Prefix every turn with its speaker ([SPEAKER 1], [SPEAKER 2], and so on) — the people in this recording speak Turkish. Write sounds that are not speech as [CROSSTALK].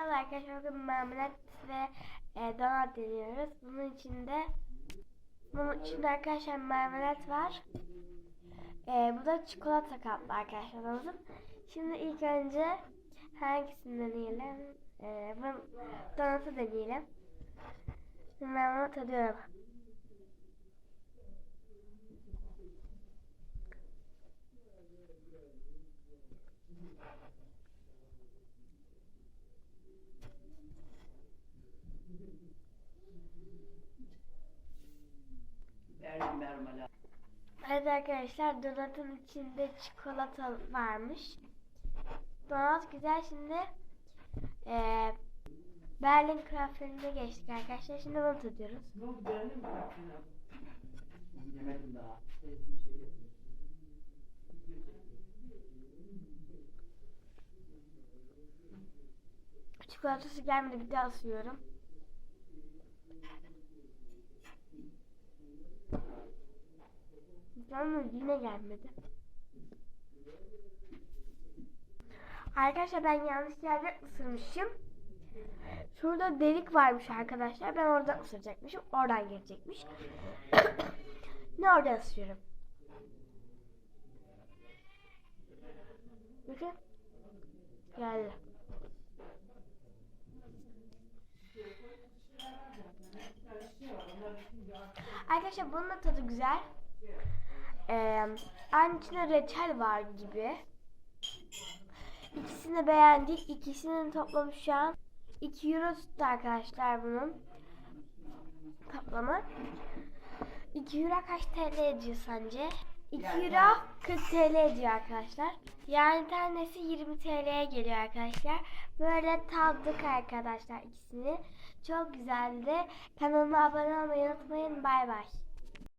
[SPEAKER 1] Merhaba arkadaşlar bugün marmelat ve e, donat deniyoruz. Bunun içinde bunun içinde arkadaşlar marmelat var. E, bu da çikolata kaplı arkadaşlar. Şimdi ilk önce hangisini deneyelim? E, bu donatı deneyelim. Şimdi ben Evet arkadaşlar donatın içinde çikolata varmış. Donat güzel şimdi eee Berlin krafterine geçtik arkadaşlar. Şimdi bunu tadıyoruz.
[SPEAKER 2] Ne oldu Berlin ya? Yemedim daha.
[SPEAKER 1] Çikolatası gelmedi bir daha ısıyorum. Ama yine gelmedi. Arkadaşlar ben yanlış yerde ısırmışım. Şurada delik varmış arkadaşlar. Ben oradan ısıracakmışım. Oradan girecekmiş. [COUGHS] ne oradan ısırıyorum. Bakın. Geldi. Arkadaşlar bunun da tadı güzel. Ee, aynı içinde reçel var gibi. İkisini beğendik. İkisinin toplamı şu an 2 euro tuttu arkadaşlar bunun. Toplamı. 2 euro kaç TL ediyor sence? 2 euro 40 TL ediyor arkadaşlar. Yani tanesi 20 TL'ye geliyor arkadaşlar. Böyle tadık arkadaşlar ikisini. Çok güzeldi. Kanalıma abone olmayı unutmayın. Bay bay.